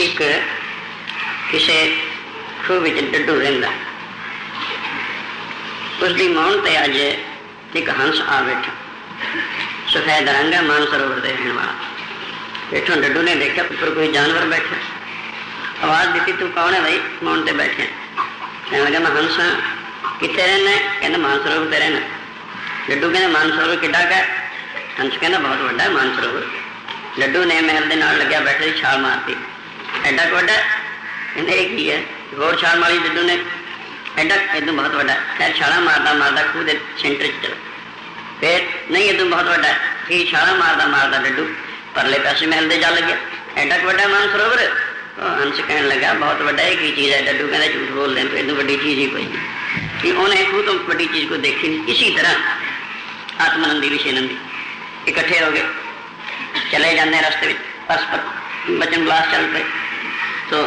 ਇੱਕ ਕਿਸੇ ਖੂਹ ਵਿੱਚ ਡੱਡੂ ਰਹਿੰਦਾ ਉਸ ਦੀ ਮੌਨ ਤੇ ਅੱਜ ਇੱਕ ਹੰਸ ਆ ਬੈਠਾ ਸਫੈਦ ਰੰਗ ਹੈ ਮਾਨ ਸਰੋਵਰ ਦੇ ਰਹਿਣ ਵਾਲਾ ਬੈਠੋ ਡੱਡੂ ਨੇ ਦੇਖਿਆ ਉੱਪਰ ਕੋਈ ਜਾਨਵਰ ਬੈਠਾ ਆਵਾਜ਼ ਦਿੱਤੀ ਤੂੰ ਕੌਣ ਹੈ ਭਾਈ ਮੌਨ ਤੇ ਬੈਠਿਆ ਕਹਿਣ ਲੱਗਾ ਮੈਂ ਹੰਸ ਹਾਂ ਕਿੱਥੇ ਰਹਿਣਾ ਹੈ? ਕਹਿੰਦਾ ਮਾਨ ਸਰੋਵਰ ਤੇ ਰਹਿਣਾ ਲੱਡੂ ਕਹਿੰਦਾ ਮਾਨ ਸਰੋਵਰ ਕਿੱਡਾ ਕਾ ਹੰਸ ਕਹਿੰਦਾ ਬਹੁਤ ਵੱਡਾ ਹੈ ਮਾਨ ਸਰੋਵਰ ਲੱਡੂ ਨੇ ਮਹਿਲ ਦੇ ਨਾਲ ਲੱਗਿਆ ਬੈਠੇ ਸੀ, ਛਾਲ ਮਾਰਤੀ ایڈا کو گوڑ چھال ماری دڈو نے ایڈا ادو بہت وڈا خیر چھالا مارتا مارتا خوہ دے سینٹر چ پھر نہیں ادو بہت وڈا ہے چھالا مارتا مارتا ڈڈو پرلے پاسے محل دے جا لگیا ایڈا کو وڈا مان سروور ہنس کہنے لگا بہت وڈا ہے کی چیز ہے ڈڈو کہنا جھوٹ بول دیں تو ادو وڈی چیز ہی کوئی نہیں انہیں خود تو بڑی چیز کو دیکھی نہیں اسی طرح آتمنندی وشینندی اکٹھے ہو گئے چلے جانے رستے بچن گلاس چل پڑے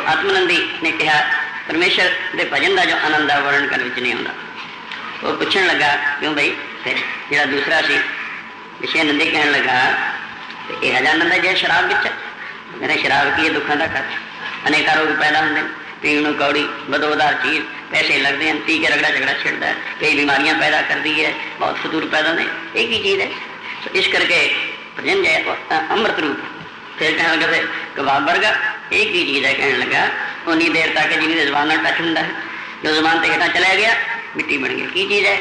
آتمندی نے کہا پرمیشور روگ پیدا ہوتے ہیں پیڑ کودو دار چیز پیسے لگتے ہیں پی کے رگڑا جگڑا چڑھتا ہے کئی بیماریاں پیدا کردی ہے بہت کس دور پیدا یہ چیز ہے اس کر کے امرت روپئے کہ کباب ایک ہی چیز ہے کہنے لگا اونی دیر تک جن کی زبان ٹچ ہوں جو زبان سے چلا گیا، مٹی بن گئی۔ کی چیز ہے؟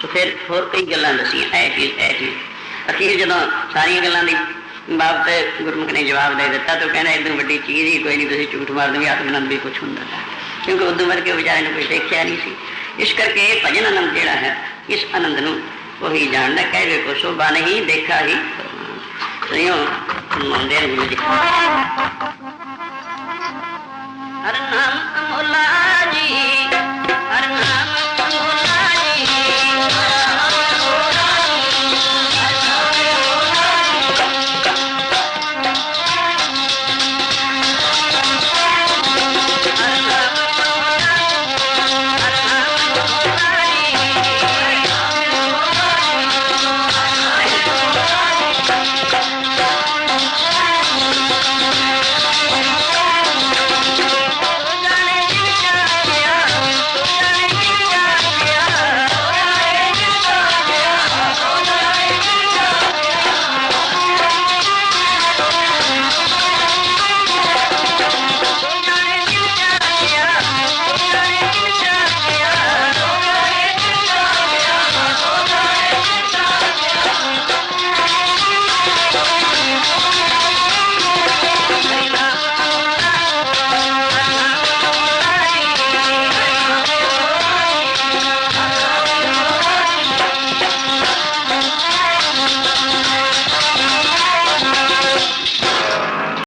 تو پھر ہور کئی گلیں دسیاں، اے چیز اے چیز۔ اخیر جدو ساری گلوں کی باپ سے نے جواب دے دیتا تو کہنا ادھر ویڈی چیز ہی کوئی نہیں تھی جھوٹ مار دیں آتم نند بھی کچھ ہوں کیونکہ ادو مر کے بچارے نے کچھ دیکھا نہیں سی۔ اس کر کے بھجن آنند جہاں ہے، اس آنند وہی جاننا کہہ گئے کو شوبھا نہیں، دیکھا ہی۔ سنو دیر گرو جی அதனால் முல்லா